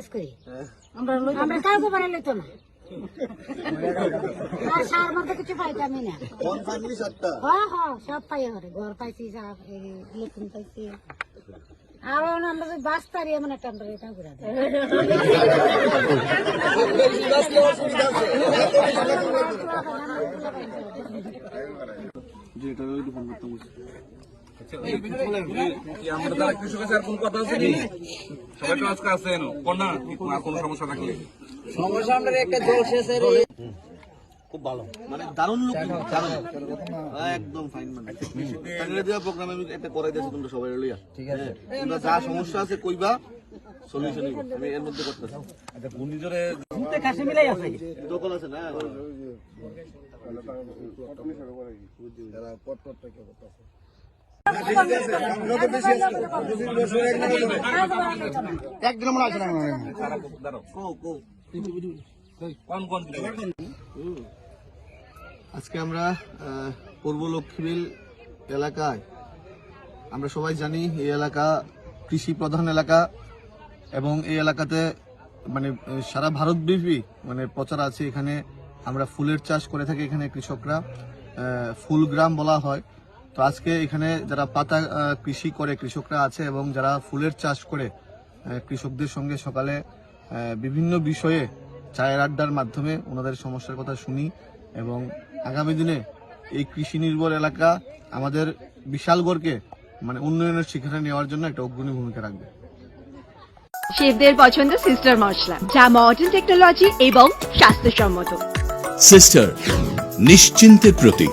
খরচ করি আমরা কাউকে বাড়াই লইতো না আর সার মধ্যে কিছু পাইতামই না। কোন ফ্যামিলি সাতটা হ্যাঁ হ্যাঁ সব পাই ঘরে। ঘর পাইছি সব লেখুন পাইছি। আর আমরা যদি বাস পারি এমন একটা আমরা এটা করে দেয় আমরা যারা কৃষক আছে আর কোন কথা আছে সবাই তো আজকে আছে কোন না কোনো আর কোনো সমস্যা থাকলে খুব ভালো মানে দারুণ লোক দারুণ একদম ফাইন মানে টাঙ্গাইলে দেওয়া প্রোগ্রাম আমি এটা করাই দিয়েছি তোমরা সবাই লইয়া ঠিক আছে তোমরা যা সমস্যা আছে কইবা সলিউশন আমি এর মধ্যে করতেছি আচ্ছা ঘূর্ণিঝড়ে দখল আছে না কো কো কোন কোন আজকে আমরা পূর্ব লক্ষ্মীবিল এলাকায় আমরা সবাই জানি এই এলাকা কৃষি প্রধান এলাকা এবং এই এলাকাতে মানে সারা ভারতব্যাপী মানে প্রচার আছে। এখানে আমরা ফুলের চাষ করে থাকি এখানে কৃষকরা। আহ, ফুল গ্রাম বলা হয়। তো আজকে এখানে যারা পাতা আহ, কৃষি করে কৃষকরা আছে এবং যারা ফুলের চাষ করে কৃষকদের সঙ্গে সকালে আহ, বিভিন্ন বিষয়ে চায়ের আড্ডার মাধ্যমে ওনাদের সমস্যার কথা শুনি এবং আগামী দিনে এই কৃষি নির্ভর এলাকা আমাদের বিশালগড়কে মানে উন্নয়নের শিখরে নেওয়ার জন্য একটা অগ্রণী ভূমিকা রাখবে। শেফদের পছন্দ সিস্টার মশলা যা মডার্ন টেকনোলজি এবং স্বাস্থ্যসম্মত। সিস্টার নিশ্চিন্তের প্রতীক।